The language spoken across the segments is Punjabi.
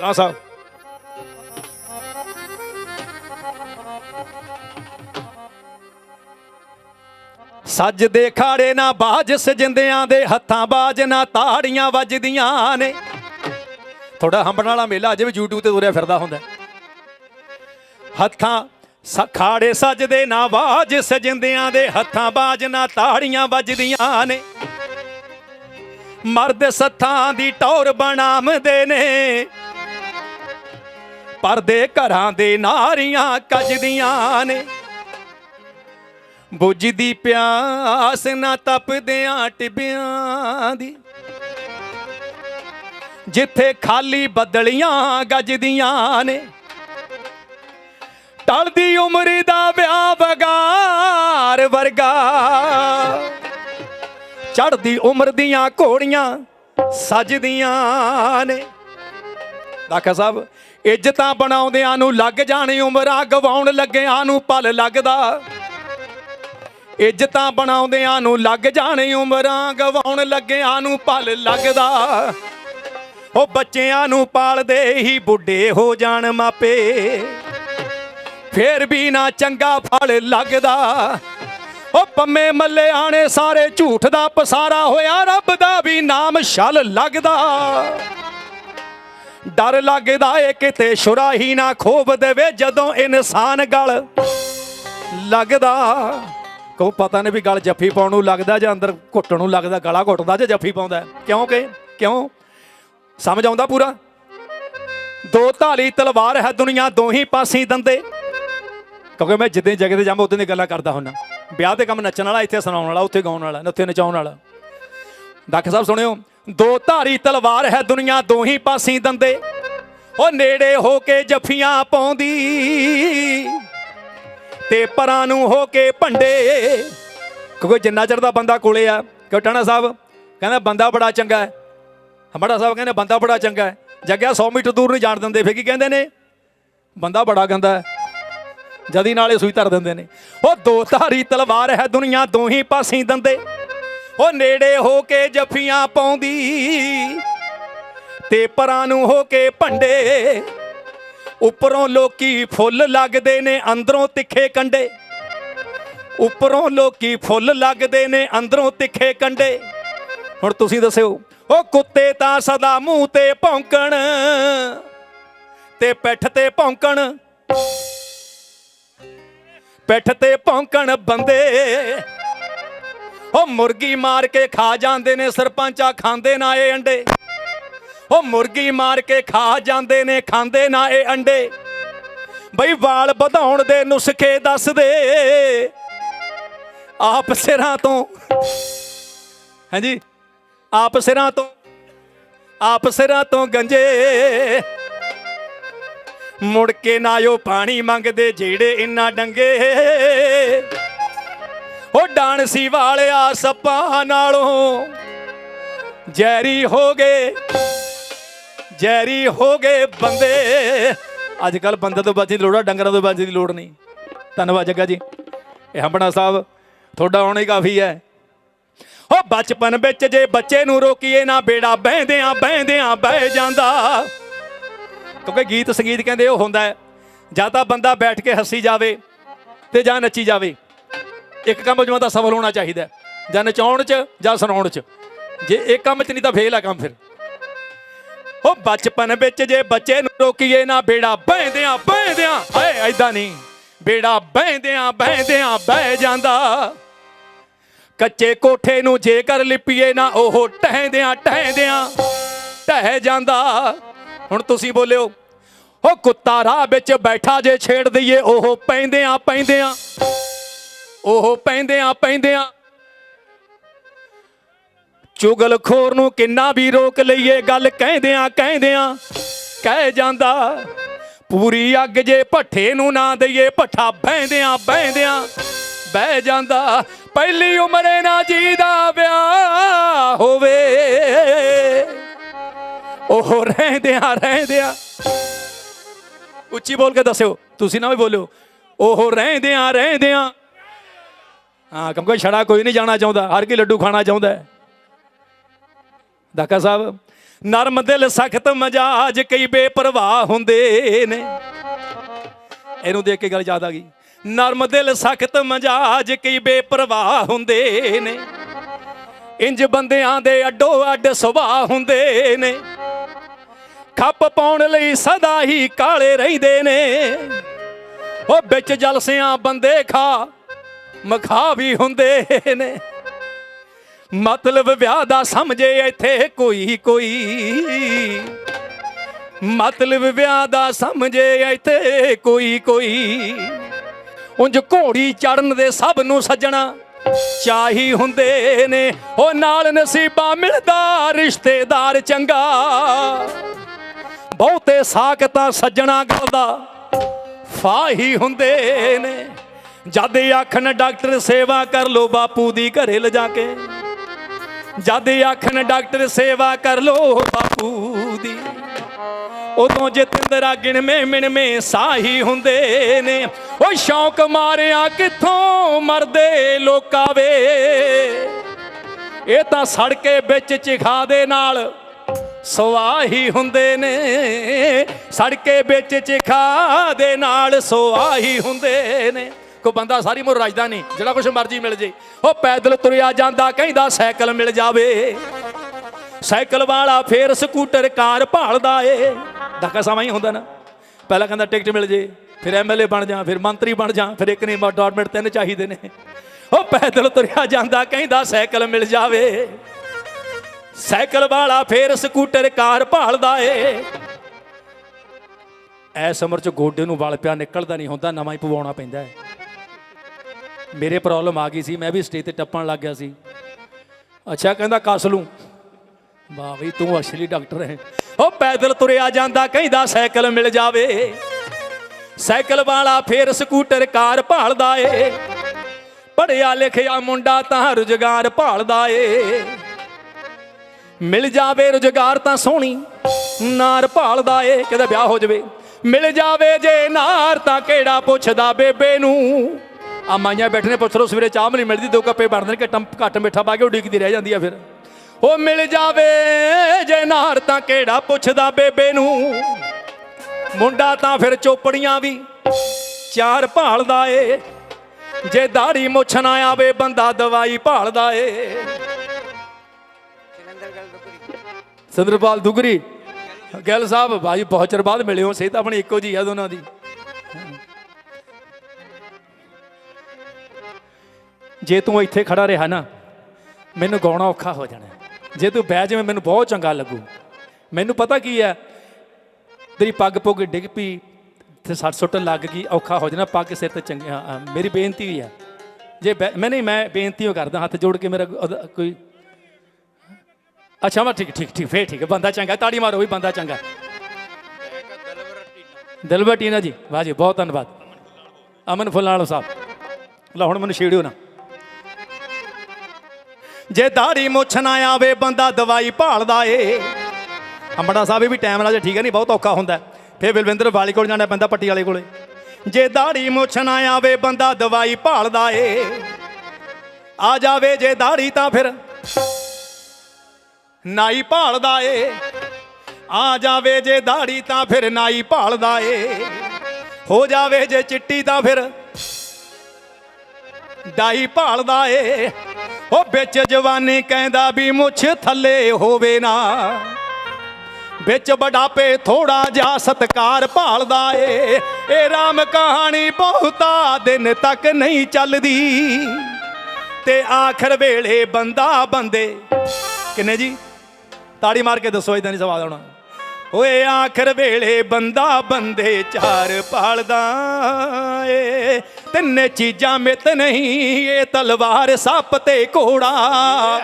ਸਰਾ ਸਾਹਿਬ ਸੱਜਦੇ ਖਾੜੇ ਨਾ ਬਾਜ ਸਜਿੰਦਿਆਂ ਦੇ ਹੱਥਾਂ ਬਾਜ ਨਾ ਤਾੜੀਆਂ ਵੱਜਦੀਆਂ ਨੇ। ਥੋੜਾ ਹੰਬਣ ਵਾਲਾ ਮੇਲਾ ਅਜੇ ਵੀ YouTube ਤੇ ਤੁਰਿਆ ਫਿਰਦਾ ਹੁੰਦਾ। ਹੱਥਾਂ ਸਖਾੜੇ ਸਜਦੇ ਨਾ ਬਾਜ ਸਜਿੰਦਿਆਂ ਦੇ ਹੱਥਾਂ ਬਾਜ ਨਾ ਤਾੜੀਆਂ ਵੱਜਦੀਆਂ ਨੇ। ਮਰਦ ਸੱਥਾਂ ਦੀ ਟੌਰ ਬਣਾਮਦੇ ਨੇ। ਪਰਦੇ ਘਰਾਂ ਦੇ ਨਾਰੀਆਂ ਕੱਜਦੀਆਂ ਨੇ। ਬੁੱਝਦੀ ਪਿਆਸ ਨਾ ਤਪਦਿਆਂ ਟਿਬਿਆਂ ਦੀ। ਜਿੱਥੇ ਖਾਲੀ ਬਦਲੀਆਂ ਗੱਜਦੀਆਂ ਨੇ। ਟਲਦੀ ਉਮਰ ਦਾ ਵਿਆਹ ਵਗਾਰ ਵਰਗਾ। ਚੜਦੀ ਉਮਰ ਦੀਆਂ ਘੋੜੀਆਂ ਸਜਦੀਆਂ ਨੇ। ਦਾਖਾ ਸਾਹਿਬ ਇੱਜ਼ਤਾਂ ਬਣਾਉਂਦਿਆਂ ਨੂੰ ਲੱਗ ਜਾਣੀ ਉਮਰਾਂ ਗਵਾਉਣ ਲੱਗਿਆਂ ਨੂੰ ਪਲ ਲੱਗਦਾ। ਇੱਜ਼ਤਾਂ ਬਣਾਉਂਦਿਆਂ ਨੂੰ ਲੱਗ ਜਾਣੀ ਉਮਰਾਂ ਗਵਾਉਣ ਲੱਗਿਆਂ ਨੂੰ ਪਲ ਲੱਗਦਾ। ਉਹ ਬੱਚਿਆਂ ਨੂੰ ਪਾਲਦੇ ਹੀ ਬੁੱਢੇ ਹੋ ਜਾਣ ਮਾਪੇ। ਫੇਰ ਵੀ ਨਾ ਚੰਗਾ ਫਲ ਲੱਗਦਾ। ਉਹ ਪੰਮੇ ਮੱਲੇ ਆਣੇ ਸਾਰੇ ਝੂਠ ਦਾ ਪਸਾਰਾ ਹੋਇਆ, ਰੱਬ ਦਾ ਵੀ ਨਾਮ ਛਲ ਲੱਗਦਾ। ਡਰ ਲੱਗਦਾ ਏ ਕਿਤੇ ਸ਼ੁਰਾਹੀ ਨਾ ਖੋਬ ਦੇਵੇ ਜਦੋਂ ਇਨਸਾਨ ਗਲ। ਲੱਗਦਾ ਕਹੋ ਪਤਾ ਨਹੀਂ ਵੀ ਗਲ ਜੱਫੀ ਪਾਉਣ ਨੂੰ ਲੱਗਦਾ ਜਾਂ ਅੰਦਰ ਘੁੱਟਣ ਨੂੰ ਲੱਗਦਾ, ਗਲਾ ਘੁੱਟਦਾ ਜਾਂ ਜੱਫੀ ਪਾਉਂਦਾ। ਕਿਉਂ ਕਿ, ਕਿਉਂ? ਸਮਝ ਆਉਂਦਾ ਪੂਰਾ? ਦੋ ਧਾਲੀ ਤਲਵਾਰ ਹੈ ਦੁਨੀਆ ਦੋਹੀ ਪਾਸੇ ਦੰਦੇ। ਕਿਉਂਕਿ ਮੈਂ ਜਿੱਦਾਂ ਜਗ੍ਹਾ ਤੇ ਜਾਵਾਂ ਉਦੋਂ ਦੀ ਗੱਲਾਂ ਕਰਦਾ ਹੁੰਨਾ। ਵਿਆਹ ਤੇ ਕੰਮ ਨੱਚਣ ਵਾਲਾ, ਇੱਥੇ ਸੁਣਾਉਣ ਵਾਲਾ, ਉੱਥੇ ਗਾਉਣ ਵਾਲਾ, ਉੱਥੇ ਨਚਾਉਣ ਵਾਲਾ। ਡਾਕਟਰ ਸਾਹਿਬ, ਸੁਣਿਓ ਦੋ ਧਾਰੀ ਤਲਵਾਰ ਹੈ ਦੁਨੀਆ ਦੋਹੀ ਪਾਸੀ ਦੰਦੇ। ਉਹ ਨੇੜੇ ਹੋ ਕੇ ਜੱਫੀਆਂ ਪਾਉਂਦੀ ਤੇ ਪਰਾਂ ਨੂੰ ਹੋ ਕੇ ਭੰਡੇ। ਕਿਉਂਕਿ ਜਿੰਨਾ ਚਿਰ ਦਾ ਬੰਦਾ ਕੋਲੇ ਆ ਕਿ ਟਾਣਾ ਸਾਹਿਬ? ਕਹਿੰਦਾ ਬੰਦਾ ਬੜਾ ਚੰਗਾ ਹੈ। ਹਮੜਾ ਸਾਹਿਬ ਕਹਿੰਦੇ ਬੰਦਾ ਬੜਾ ਚੰਗਾ ਹੈ। ਜੱਗਿਆ 100 ਮੀਟਰ ਦੂਰ ਨਹੀਂ ਜਾਣ ਦਿੰਦੇ, ਫੇਰ ਕੀ ਕਹਿੰਦੇ ਨੇ? ਬੰਦਾ ਬੜਾ ਗੰਦਾ ਹੈ। ਜਦੀ ਨਾਲੇ ਸੂਈ ਧਰ ਦਿੰਦੇ ਨੇ। ਉਹ ਦੋ ਧਾਰੀ ਤਲਵਾਰ ਹੈ ਦੁਨੀਆ ਦੋਹੀ ਪਾਸੀ ਦੰਦੇ। ਉਹ ਨੇੜੇ ਹੋ ਕੇ ਜੱਫੀਆਂ ਪਾਉਂਦੀ ਤੇ ਪਰਾਂ ਨੂੰ ਹੋ ਕੇ ਭੰਡੇ। ਉੱਪਰੋਂ ਲੋਕੀ ਫੁੱਲ ਲੱਗਦੇ ਨੇ, ਅੰਦਰੋਂ ਤਿੱਖੇ ਕੰਡੇ। ਉੱਪਰੋਂ ਲੋਕੀ ਫੁੱਲ ਲੱਗਦੇ ਨੇ, ਅੰਦਰੋਂ ਤਿੱਖੇ ਕੰਡੇ। ਹੁਣ ਤੁਸੀਂ ਦੱਸਿਓ, ਉਹ ਕੁੱਤੇ ਤਾਂ ਸਦਾ ਮੂੰਹ ਤੇ ਭੌਂਕਣ ਤੇ ਪਿੱਠ ਤੇ ਭੌਂਕਣ। ਪਿੱਠ ਤੇ ਭੌਂਕਣ ਬੰਦੇ ਉਹ ਮੁਰਗੀ ਮਾਰ ਕੇ ਖਾ ਜਾਂਦੇ ਨੇ, ਸਰਪੰਚਾ ਖਾਂਦੇ ਨਾ ਇਹ ਅੰਡੇ। ਉਹ ਮੁਰਗੀ ਮਾਰ ਕੇ ਖਾ ਜਾਂਦੇ ਨੇ, ਖਾਂਦੇ ਨਾ ਇਹ ਅੰਡੇ। ਬਈ ਵਾਲ ਵਧਾਉਣ ਦੇ ਨੁਸਖੇ ਦੱਸ ਦੇ। ਆਪ ਸਿਰਾਂ ਤੋਂ। ਹਾਂਜੀ? ਆਪ ਸਿਰਾਂ ਤੋਂ। ਆਪ ਸਿਰਾਂ ਤੋਂ ਗੰਜੇ। ਮੁੜ ਕੇ ਨਾ ਉਹ ਪਾਣੀ ਮੰਗਦੇ, ਜਿਹੜੇ ਇੰਨਾ ਡੰਗੇ। ਉਹ ਡਾਂਸੀ ਵਾਲਿਆ ਸੱਪਾਂ ਨਾਲੋਂ। ਜੈਰੀ ਹੋ ਗਏ, ਜੈਰੀ ਹੋ ਗਏ ਬੰਦੇ। ਅੱਜ ਕੱਲ ਬੰਦੇ ਤੋਂ ਬਚਣ ਦੀ ਲੋੜ ਆ, ਡੰਗਰਾਂ ਤੋਂ ਬਚਣ ਦੀ ਲੋੜ ਨਹੀਂ। ਧੰਨਵਾਦ ਜੱਗਾ ਜੀ। ਇਹ ਹੰਬਣਾ ਸਾਹਿਬ, ਤੁਹਾਡਾ ਆਉਣਾ ਹੀ ਕਾਫੀ ਹੈ। ਉਹ ਬਚਪਨ ਵਿੱਚ ਜੇ ਬੱਚੇ ਨੂੰ ਰੋਕੀਏ ਨਾ ਬੇੜਾ, ਬਹਿੰਦਿਆਂ ਬਹਿੰਦਿਆਂ ਬਹਿ ਜਾਂਦਾ। ਕਿਉਂਕਿ ਗੀਤ ਸੰਗੀਤ ਕਹਿੰਦੇ ਉਹ ਹੁੰਦਾ ਹੈ, ਜਾਂ ਤਾਂ ਬੰਦਾ ਬੈਠ ਕੇ ਹੱਸੀ ਜਾਵੇ ਤੇ ਜਾਂ ਨੱਚੀ ਜਾਵੇ। ਇੱਕ ਕੰਮ ਜਿਵੇਂ ਤਾਂ ਸਫਲ ਹੋਣਾ ਚਾਹੀਦਾ ਜਾਂ ਨਚਾਉਣ 'ਚ ਜਾਂ ਸੁਣਾਉਣ 'ਚ। ਜੇ ਇੱਕ ਕੰਮ 'ਚ ਨਹੀਂ ਤਾਂ ਫੇਲ ਆ ਕੰਮ ਫਿਰ। ਉਹ ਬਚਪਨ ਵਿੱਚ ਜੇ ਬੱਚੇ ਨੂੰ ਰੋਕੀਏ ਨਾ ਬੇੜਾ, ਬਹਿੰਦਿਆਂ ਬਹਿੰਦਿਆਂ, ਹਾਏ ਐਦਾਂ ਨਹੀਂ। ਬੇੜਾ ਬਹਿੰਦਿਆਂ ਬਹਿੰਦਿਆਂ ਬਹਿ ਜਾਂਦਾ। ਕੱਚੇ ਕੋਠੇ ਨੂੰ ਜੇਕਰ ਲਿਪੀਏ ਨਾ ਉਹ ਟਹਿੰਦਿਆਂ ਟਹਿੰਦਿਆਂ ਟਹਿ ਜਾਂਦਾ। ਹੁਣ ਤੁਸੀਂ ਬੋਲਿਓ, ਉਹ ਕੁੱਤਾ ਰਾਹ ਵਿੱਚ ਬੈਠਾ ਜੇ ਛੇੜ ਦਈਏ, ਉਹ ਪੈਂਦਿਆਂ ਪੈਂਦਿਆਂ ਉਹ ਪੈਂਦਿਆਂ ਪੈਂਦਿਆਂ ਚੁਗਲਖੋਰ ਨੂੰ ਕਿੰਨਾ ਵੀ ਰੋਕ ਲਈਏ, ਗੱਲ ਕਹਿੰਦਿਆਂ ਕਹਿੰਦਿਆਂ ਕਹਿ ਜਾਂਦਾ, ਪੂਰੀ ਅੱਗ ਜੇ ਭੱਠੇ ਨੂੰ ਨਾ ਦਈਏ, ਭੱਠਾ ਬਹਿੰਦਿਆਂ ਬਹਿੰਦਿਆਂ ਬਹਿ ਜਾਂਦਾ, ਪਹਿਲੀ ਉਮਰੇ ਨਾ ਜੀ ਦਾ ਵਿਆਹ ਹੋਵੇ। ਉਹ ਰਹਿੰਦਿਆਂ ਰਹਿੰਦਿਆਂ ਉੱਚੀ ਬੋਲ ਕੇ ਦੱਸਿਓ, ਤੁਸੀਂ ਨਾ ਵੀ ਬੋਲਿਓ, ਉਹ ਰਹਿੰਦਿਆਂ ਰਹਿੰਦਿਆਂ ਹਾਂ ਕਿਉਂਕਿ ਛੜਾ ਕੋਈ ਨਹੀਂ ਜਾਣਾ ਚਾਹੁੰਦਾ, ਹਰ ਕੀ ਲੱਡੂ ਖਾਣਾ ਚਾਹੁੰਦਾ ਹੈ। ਦਾਕਾ ਸਾਹਿਬ, ਨਰਮ ਦਿਲ ਸਖਤ ਮਜਾਜ ਕਈ ਬੇਪਰਵਾਹ ਹੁੰਦੇ ਨੇ। ਇਹਨੂੰ ਦੇਖ ਕੇ ਗੱਲ ਯਾਦ ਆ ਗਈ। ਨਰਮ ਦਿਲ ਸਖਤ ਮਜਾਜ ਕਈ ਬੇਪਰਵਾਹ ਹੁੰਦੇ ਨੇ। ਇੰਜ ਬੰਦਿਆਂ ਦੇ ਅੱਡੋ ਅੱਡ ਸੁਭਾਅ ਹੁੰਦੇ ਨੇ। ਖੱਪ ਪਾਉਣ ਲਈ ਸਦਾ ਹੀ ਕਾਲੇ ਰਹਿੰਦੇ ਨੇ। ਉਹ ਵਿੱਚ ਜਲਸਿਆਂ ਬੰਦੇ ਖਾ ਮਖਾ ਵੀ ਹੁੰਦੇ ਨੇ। ਮਤਲਬ ਵਿਆਹ ਦਾ ਸਮਝੇ ਇੱਥੇ ਕੋਈ ਕੋਈ। ਮਤਲਬ ਵਿਆਹ ਦਾ ਸਮਝੇ ਇੱਥੇ ਕੋਈ ਕੋਈ। ਉਂਝ ਘੋੜੀ ਚੜਨ ਦੇ ਸਭ ਨੂੰ ਸੱਜਣਾ ਚਾਹੀ ਹੁੰਦੇ ਨੇ। ਉਹ ਨਾਲ ਨਸੀਬਾ ਮਿਲਦਾ, ਰਿਸ਼ਤੇਦਾਰ ਚੰਗਾ। ਬਹੁਤੇ ਸਾਕ ਤਾਂ ਸੱਜਣਾ ਗੱਲ ਦਾ ਫਾਹੀ ਹੁੰਦੇ ਨੇ। ਜਦ ਆਖਣ, ਡਾਕਟਰ ਸੇਵਾ ਕਰ ਲੋ ਬਾਪੂ ਦੀ ਘਰੇ ਲਿਜਾ ਕੇ। ਜਦ ਆਖਣ, ਡਾਕਟਰ ਸੇਵਾ ਕਰ ਲੋ ਬਾਪੂ ਦੀ। ਉਦੋਂ ਜਤਿੰਦਰਾ ਗਿਣਵੇਂ ਮਿਣਵੇਂ ਸਾਹੀ ਹੁੰਦੇ ਨੇ। ਉਹ ਸ਼ੌਕ ਮਾਰਿਆ ਕਿੱਥੋਂ ਮਰਦੇ ਲੋਕਾਂ ਵੇ। ਇਹ ਤਾਂ ਸੜਕੇ ਵਿੱਚ ਚਿਖਾ ਦੇ ਨਾਲ ਸਵਾਹੀ ਹੁੰਦੇ ਨੇ। ਸੜਕੇ ਵਿੱਚ ਚਿਖਾ ਦੇ ਨਾਲ ਸਵਾਹੀ ਹੁੰਦੇ ਨੇ। ਕੋ ਬੰਦਾ ਸਾਰੀ ਉਮਰ ਰਜਦਾ ਨਹੀਂ, ਜਿਹੜਾ ਕੁਛ ਮਰਜ਼ੀ ਮਿਲ ਜੇ। ਉਹ ਪੈਦਲ ਤੁਰਿਆ ਜਾਂਦਾ, ਕਹਿੰਦਾ ਸਾਈਕਲ ਮਿਲ ਜਾਵੇ। ਸਾਈਕਲ ਵਾਲਾ ਫੇਰ ਸਕੂਟਰ, ਕਾਰ ਭਾਲਦਾ ਏ। ਧੱਕਾ ਸਮਾਂ ਹੀ ਹੁੰਦਾ ਨਾ। ਪਹਿਲਾਂ ਕਹਿੰਦਾ ਟਿਕਟ ਮਿਲ ਜੇ, ਫਿਰ ਐਮਐਲਏ ਬਣ ਜਾ, ਫਿਰ ਮੰਤਰੀ ਬਣ ਜਾ, ਫਿਰ ਇੱਕ ਨਹੀਂ ਡਾਟਮੈਂਟ ਤਿੰਨ ਚਾਹੀਦੇ ਨੇ। ਉਹ ਪੈਦਲ ਤੁਰਿਆ ਜਾਂਦਾ, ਕਹਿੰਦਾ ਸਾਈਕਲ ਮਿਲ ਜਾਵੇ। ਸਾਈਕਲ ਵਾਲਾ ਫੇਰ ਸਕੂਟਰ, ਕਾਰ ਭਾਲਦਾ ਏ। ਐਸ ਉਮਰ ਚ ਗੋਡੇ ਨੂੰ ਵਲ ਪਿਆ, ਨਿਕਲਦਾ ਨਹੀਂ ਹੁੰਦਾ, ਨਵਾਂ ਹੀ ਪਵਾਉਣਾ ਪੈਂਦਾ ਹੈ ਮੇਰੇ ਪ੍ਰੋਬਲਮ ਆ ਗਈ ਸੀ, ਮੈਂ ਵੀ ਸਟੇਜ ਤੇ ਟੱਪਣ ਲੱਗ ਗਿਆ ਸੀ। ਅੱਛਾ, ਕਹਿੰਦਾ, ਕੱਸ ਲੂੰ। ਵਾਹ ਵੀ ਤੂੰ ਅਸਲੀ ਡਾਕਟਰ ਹੈ। ਉਹ ਪੈਦਲ ਤੁਰਿਆ ਜਾਂਦਾ, ਕਹਿੰਦਾ, ਸਾਈਕਲ ਮਿਲ ਜਾਵੇ। ਸਾਈਕਲ ਵਾਲਾ ਫੇਰ ਸਕੂਟਰ ਕਾਰ ਭਾਲਦਾ ਏ। ਪੜਿਆ ਲਿਖਿਆ ਮੁੰਡਾ ਤਾਂ ਰੁਜ਼ਗਾਰ ਭਾਲਦਾ ਏ। ਮਿਲ ਜਾਵੇ ਰੁਜ਼ਗਾਰ ਤਾਂ ਸੋਹਣੀ, ਨਾਰ ਭਾਲਦਾ ਏ। ਕਹਿੰਦਾ, ਵਿਆਹ ਹੋ ਜਾਵੇ। ਮਿਲ ਜਾਵੇ ਜੇ ਨਾਰ ਤਾਂ ਕਿਹੜਾ ਪੁੱਛਦਾ ਬੇਬੇ ਨੂੰ? ਆ ਮਾਈਆਂ ਬੈਠੇ ਪੁੱਛ ਲੋ ਸਵੇਰੇ ਚਾਹ ਵੀ ਨਹੀਂ ਮਿਲਦੀ, ਦੋ ਕੱਪੇ ਬਣਦੇ ਨੇ ਘੱਟ ਘੱਟ ਮਿੱਠਾ ਪਾ ਕੇ ਉਹ ਰਹਿ ਜਾਂਦੀ ਆ ਫਿਰ। ਉਹ ਮਿਲ ਜਾਵੇ ਜੇ ਨਾਰ ਤਾਂ ਕਿਹੜਾ ਪੁੱਛਦਾ ਬੇਬੇ ਨੂੰ? ਮੁੰਡਾ ਤਾਂ ਫਿਰ ਚੋਪੜੀਆਂ ਵੀ ਚਾਰ ਭਾਲਦਾ ਏ। ਜੇ ਦਾੜੀ ਮੁੱਛ ਨਾ ਆਵੇ, ਬੰਦਾ ਦਵਾਈ ਭਾਲਦਾ ਏ। ਸਿੰਦਰਪਾਲ ਦੁਗਰੀ, ਗਿੱਲ ਸਾਹਿਬ, ਭਾਈ ਬਹੁਤ ਚਿਰ ਬਾਅਦ ਮਿਲੇ ਹੋ ਸਹੀ ਤਾਂ ਆਪਣੀ ਇੱਕੋ ਜੀ ਆ ਦੋਨਾਂ ਦੀ। ਜੇ ਤੂੰ ਇੱਥੇ ਖੜਾ ਰਿਹਾ ਨਾ ਮੈਨੂੰ ਗਾਉਣਾ ਔਖਾ ਹੋ ਜਾਣਾ। ਜੇ ਤੂੰ ਬਹਿ ਜਾਵੇਂ ਮੈਨੂੰ ਬਹੁਤ ਚੰਗਾ ਲੱਗੂ। ਮੈਨੂੰ ਪਤਾ ਕੀ ਹੈ ਤੇਰੀ ਪੱਗ ਪੁੱਗ ਡਿੱਗ ਪਈ ਤੇ ਸੱਟ ਸੁੱਟ ਲੱਗ ਗਈ ਔਖਾ ਹੋ ਜਾਣਾ ਪੱਗ ਸਿਰ ਤੇ ਚੰਗੀ ਹਾਂ, ਮੇਰੀ ਬੇਨਤੀ ਹੀ ਹੈ। ਜੇ ਬਹਿ- ਮੈਂ ਨਹੀਂ ਮੈਂ ਬੇਨਤੀ ਉਹ ਕਰਦਾ ਹੱਥ ਜੋੜ ਕੇ ਮੇਰਾ ਕੋਈ ਅੱਛਾ ਵਾ ਠੀਕ ਠੀਕ ਠੀਕ ਫੇਰ ਠੀਕ ਹੈ ਬੰਦਾ ਚੰਗਾ ਤਾੜੀ ਮਾਰੋ ਵੀ ਬੰਦਾ ਚੰਗਾ। ਦਿਲਬਰ ਟੀਨਾ ਜੀ ਵਾਹ ਜੀ ਬਹੁਤ ਧੰਨਵਾਦ। ਅਮਨ ਫੁੱਲਾਣੋ ਸਾਹਿਬ। ਲਓ ਹੁਣ ਮੈਨੂੰ ਛੇੜਿਓ ਨਾ। ਜੇ ਦਾੜੀ ਮੁੱਛ ਨਾ ਆਵੇ, ਬੰਦਾ ਦਵਾਈ ਭਾਲਦਾ ਏ। ਅੰਬੜਾ ਸਾਹਿਬ, ਇਹ ਵੀ ਟਾਈਮ ਨਾਲ ਜੇ ਠੀਕ ਹੈ ਨਹੀਂ ਬਹੁਤ ਔਖਾ ਹੁੰਦਾ। ਹੈ। ਫਿਰ ਬਲਵਿੰਦਰ ਵਾਲੀ ਕੋਲ ਜਾਣਾ ਪੈਂਦਾ ਪੱਟੀ ਵਾਲੇ ਕੋਲੇ। ਜੇ ਦਾੜੀ ਮੁੱਛ ਨਾ ਆਵੇ, ਬੰਦਾ ਦਵਾਈ ਭਾਲਦਾ ਏ। ਆ ਜਾਵੇ ਜੇ ਦਾੜੀ ਤਾਂ ਫਿਰ ਨਾਈ ਭਾਲਦਾ ਏ। ਆ ਜਾਵੇ ਜੇ ਦਾੜੀ ਤਾਂ ਫਿਰ ਨਾਈ ਭਾਲਦਾ ਏ। ਹੋ ਜਾਵੇ ਜੇ ਚਿੱਟੀ ਤਾਂ ਫਿਰ ਡਾਈ ਭਾਲਦਾ ਏ। ਉਹ ਵਿੱਚ ਜਵਾਨੀ ਕਹਿੰਦਾ ਵੀ ਮੁੱਛ ਥੱਲੇ ਹੋਵੇ ਨਾ। ਵਿੱਚ ਬਡਾਪੇ ਥੋੜਾ ਜਿਹਾ ਸਤਕਾਰ ਭਾਲਦਾ ਏ। ਇਹ ਰਾਮ ਕਹਾਣੀ ਬਹੁਤਾ ਦਿਨ ਤੱਕ ਨਹੀਂ ਚੱਲਦੀ। ਤੇ ਆਖਰ ਵੇਲੇ ਬੰਦਾ ਬੰਦੇ। ਕਿੰਨੇ ਜੀ? ਤਾੜੀ ਮਾਰ ਕੇ ਦੱਸੋ ਇਦਾਂ ਨਹੀਂ ਸਵਾਦ ਆਉਣਾ। ਓਏ ਆਖਰ ਵੇਲੇ ਬੰਦਾ ਬੰਦੇ ਚਾਰ ਪਾਲਦਾ ਏ। ਤਿੰਨੇ ਚੀਜ਼ਾਂ ਮਿਤ ਨਹੀਂ ਇਹ ਤਲਵਾਰ ਸੱਪ ਤੇ ਘੋੜਾ।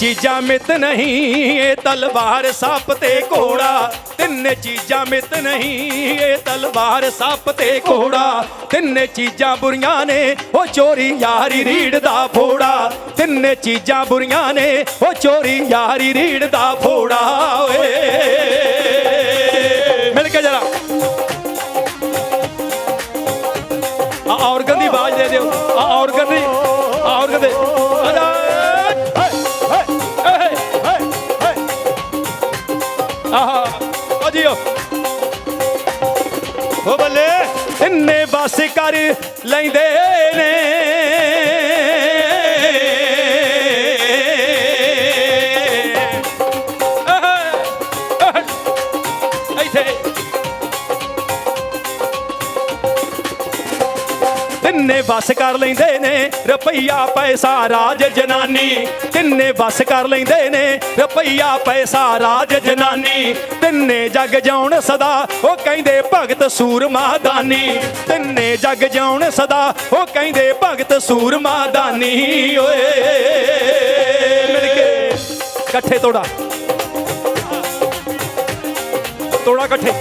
ਚੀਜ਼ਾਂ ਮਿਤ ਨਹੀਂ, ਇਹ ਤਲਵਾਰ ਸੱਪ ਤੇ ਘੋੜਾ। ਤਿੰਨੇ ਚੀਜ਼ਾਂ ਮਿਤ ਨਹੀਂ, ਇਹ ਤਲਵਾਰ ਸੱਪ ਤੇ ਘੋੜਾ। ਤਿੰਨੇ ਚੀਜ਼ਾਂ ਬੁਰੀਆਂ ਨੇ, ਉਹ ਚੋਰੀ ਯਾਰੀ ਰੀੜ ਦਾ ਫੋੜਾ। ਤਿੰਨੇ ਚੀਜ਼ਾਂ ਬੁਰੀਆਂ ਨੇ, ਉਹ ਚੋਰੀ ਯਾਰੀ ਰੀੜ ਦਾ ਫੋੜਾ। ਓਏ। ਮਿਲ ਕੇ ਜਰਾ। ਆ ਔਰਗਨ ਦੀ ਆਵਾਜ਼ ਦੇ ਦਿਓ। ਆ ਔਰਗਨ ਦੀ ਜੀਓ ਹੋ ਬੱਲੇ ਇੰਨੇ ਬਸ ਕਰ ਲੈਂਦੇ ਨੇ। ਬਸ ਕਰ ਲੈਂਦੇ ਨੇ। ਰੁਪਈਆ ਪੈਸਾ ਰਾਜ ਜਨਾਨੀ। ਤਿੰਨੇ ਬਸ ਕਰ ਲੈਂਦੇ ਨੇ। ਰੁਪਈਆ ਪੈਸਾ ਰਾਜ ਜਨਾਨੀ। ਤਿੰਨੇ ਜਗ ਜਾਉਣ ਸਦਾ, ਉਹ ਕਹਿੰਦੇ ਭਗਤ ਸੂਰਮਾ ਦਾਨੀ ਤਿੰਨੇ ਜਗ ਜਾਉਣ ਸਦਾ, ਉਹ ਕਹਿੰਦੇ ਭਗਤ ਸੂਰਮਾ ਦਾਨੀ ਓਏ, ਮਿਲ ਕੇ ਇਕੱਠੇ ਤੋੜਾ। ਤੋੜਾ ਇਕੱਠੇ।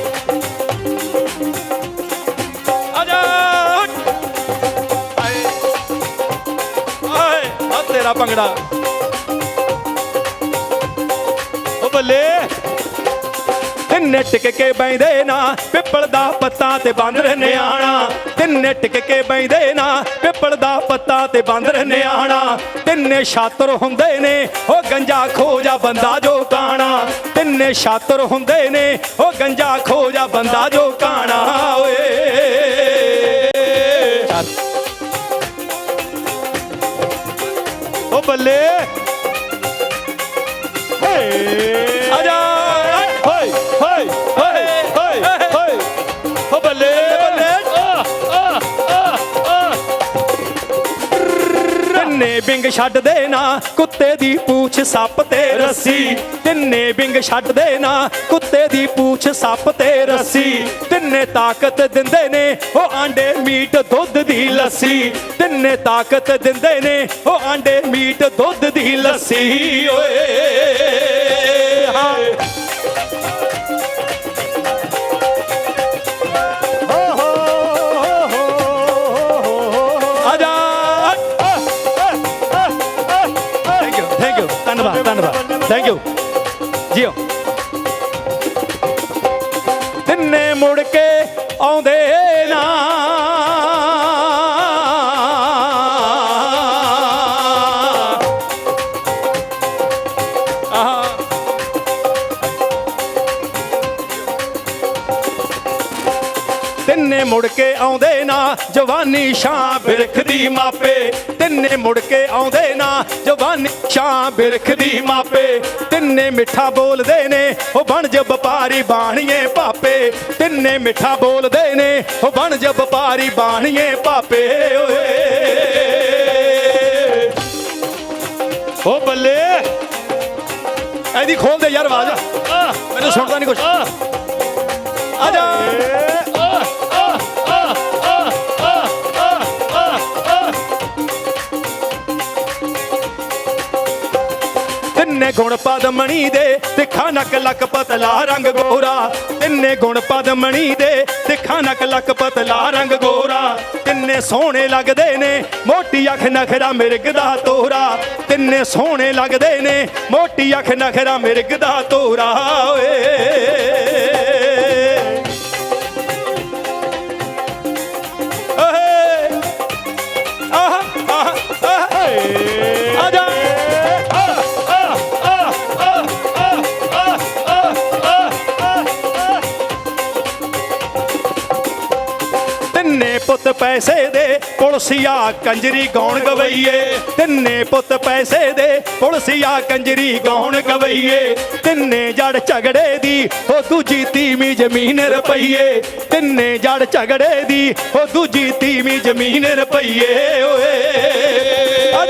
ਆ ਭੰਗੜਾ। ਹੋ ਬੱਲੇ। ਤਿੰਨੇ ਟਿਕ ਕੇ ਬੈਂਦੇ ਨਾ, ਪਿੱਪਲ ਦਾ ਪੱਤਾ ਤੇ ਬਾਂਦਰ ਨਿਆਣਾ। ਤਿੰਨੇ ਟਿਕ ਕੇ ਬੈਂਦੇ ਨਾ, ਪਿੱਪਲ ਦਾ ਪੱਤਾ ਤੇ ਬਾਂਦਰ ਨਿਆਣਾ। ਤਿੰਨੇ ਛਾਤਰ ਹੁੰਦੇ ਨੇ, ਉਹ ਗੰਜਾ ਖੋਜਾ ਬੰਦਾ ਜੋ ਕਾਣਾ। ਤਿੰਨੇ ਛਾਤਰ ਹੁੰਦੇ ਨੇ, ਉਹ ਗੰਜਾ ਖੋਜਾ ਬੰਦਾ ਜੋ ਕਾਣਾ। ਓਏ। ਬੱਲੇ। ਆਜਾ ਤਿੰਨੇ ਬਿੰਗ ਛੱਡਦੇ ਨਾ, ਕੁੱਤੇ ਦੀ ਪੂਛ ਸੱਪ ਤੇ ਰੱਸੀ। ਤਿੰਨੇ ਬਿੰਗ ਛੱਡਦੇ ਨਾ, ਕੁੱਤੇ ਦੀ ਪੂਛ ਸੱਪ ਤੇ ਰੱਸੀ। ਤਿੰਨੇ ਤਾਕਤ ਦਿੰਦੇ ਨੇ, ਉਹ ਆਂਡੇ ਮੀਟ ਦੁੱਧ ਦੀ ਲੱਸੀ। ਤਿੰਨੇ ਤਾਕਤ ਦਿੰਦੇ ਨੇ, ਉਹ ਆਂਡੇ ਮੀਟ ਦੁੱਧ ਦੀ ਲੱਸੀ। ਓਏ ਧੰਨਵਾਦ। ਥੈਂਕ ਯੂ ਜੀਓ ਜਵਾਨੀ ਸ਼ਾਂ ਬਿਰਖਦੀ ਮਾਪੇ ਤਿੰਨੇ ਮੁੜ ਕੇ ਆਉਂਦੇ ਨਾ। ਜਵਾਨੀ ਸ਼ਾਂ ਬਿਰਖਦੀ ਮਾਪੇ ਤਿੰਨੇ ਮਿੱਠਾ ਬੋਲਦੇ ਨੇ। ਉਹ ਬਣ ਜ ਵਪਾਰੀ ਬਾਣੀਏ ਪਾਪੇ ਤਿੰਨੇ ਮਿੱਠਾ ਬੋਲਦੇ ਨੇ। ਉਹ ਬਣ ਜ ਵਪਾਰੀ ਬਾਣੀਏ ਪਾਪੇ ਓਏ। ਹੋ ਬੱਲੇ। ਐਦੀ ਖੋਲ ਦੇ ਯਾਰ ਆਵਾਜ਼ ਆ। ਮੈਨੂੰ ਸੁਣਦਾ ਨਹੀਂ ਕੁਛ। ਆ। ਜਾ। ਗੁਣ ਪਦ ਮਣੀ ਦੇ, ਤਿੱਖਾ ਨਕ ਲੱਕ ਪਤਲਾ ਰੰਗ ਗੋਰਾ। ਤਿੰਨੇ ਗੁਣ ਪਦ ਮਣੀ ਦੇ, ਤਿੱਖਾ ਨਕ ਲੱਕ ਪਤਲਾ ਰੰਗ ਗੋਰਾ। ਤਿੰਨੇ ਸੋਹਣੇ ਲੱਗਦੇ ਨੇ, ਮੋਟੀ ਅੱਖ ਨਖਰਾ ਮਿਰਗ ਦਾ ਤੋਰਾ। ਤਿੰਨੇ ਸੋਹਣੇ ਲੱਗਦੇ ਨੇ, ਮੋਟੀ ਅੱਖ ਨਖਰਾ ਮਿਰਗ ਦਾ ਤੋਰਾ। ਓਏ ਓਏ। ਪੈਸੇ ਦੇ, ਪੁਲਸੀਆ ਕੰਜਰੀ ਗਾਉਣ ਗਵਈਏ। ਤਿੰਨੇ ਪੁੱਤ ਪੈਸੇ ਦੇ, ਪੁਲਸੀਆ ਕੰਜਰੀ ਗਾਉਣ ਗਵਈਏ। ਤਿੰਨੇ ਜੜ ਝਗੜੇ ਦੀ, ਉਹ ਦੂਜੀ ਤੀਵੀਂ ਜ਼ਮੀਨ ਰੁਪਈਏ। ਤਿੰਨੇ ਜੜ ਝਗੜੇ ਦੀ, ਉਹ ਦੂਜੀ ਤੀਵੀਂ ਜ਼ਮੀਨ ਰੁਪਈਏ। ਓਏ, ਆ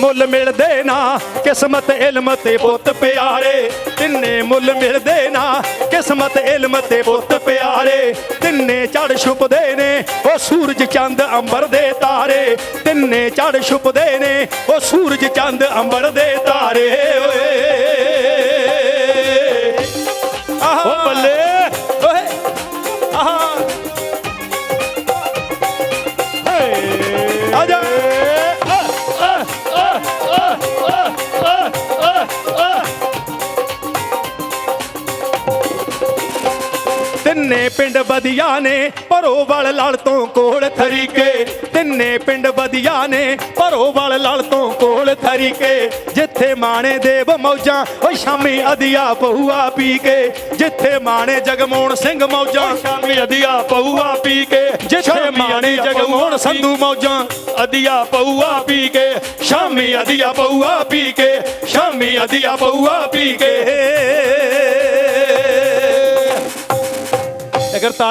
ਮੁੱਲ ਮਿਲਦੇ ਨਾ, ਕਿਸਮਤ ਇਲਮ ਤੇ ਪੁੱਤ ਪਿਆਰੇ। ਤਿੰਨੇ ਮੁੱਲ ਮਿਲਦੇ ਨਾ, ਕਿਸਮਤ ਇਲਮ ਤੇ ਪੁੱਤ ਪਿਆਰੇ। ਤਿੰਨੇ ਚੜ ਛੁਪਦੇ ਨੇ, ਉਹ ਸੂਰਜ ਚੰਦ ਅੰਬਰ ਦੇ ਤਾਰੇ। ਤਿੰਨੇ ਚੜ ਛੁਪਦੇ ਨੇ, ਉਹ ਸੂਰਜ ਚੰਦ ਅੰਬਰ ਦੇ ਤਾਰੇ। ਓਏ। ਤਿੰਨੇ ਪਿੰਡ ਵਧੀਆ ਨੇ ਭਰੋ ਵਾਲ ਲੜ ਤੋਂ ਕੋਲ ਥਰੀਕੇ। ਤਿੰਨੇ ਪਿੰਡ ਵਧੀਆ ਨੇ ਭਰੋ ਵਾਲ ਲੜ ਤੋਂ ਕੋਲ ਥਰੀਕੇ। ਜਿੱਥੇ ਮਾਣੇ ਦੇਵ ਮੌਜਾਂ ਓ ਸ਼ਾਮੀ ਅਧਿਆ ਪਹੂਆ ਪੀ ਕੇ ਜਿੱਥੇ ਮਾਣੇ ਜਗਮੋਹਨ ਸਿੰਘ ਮੌਜਾਂ ਸ਼ਾਮੀ ਅਧਿਆ ਪਊਆ ਪੀ ਕੇ ਜਿੱਥੇ ਮਾਣੇ ਜਗਮੋਹਨ ਸੰਧੂ ਮੌਜਾਂ। ਅਧਿਆ ਪਊਆ ਪੀ ਕੇ ਸ਼ਾਮੀ ਅਧਿਆ ਪਊਆ ਪੀ ਕੇ ਸ਼ਾਮੀ ਅਧਿਆ ਪਊਆ ਪੀ ਕੇ अगर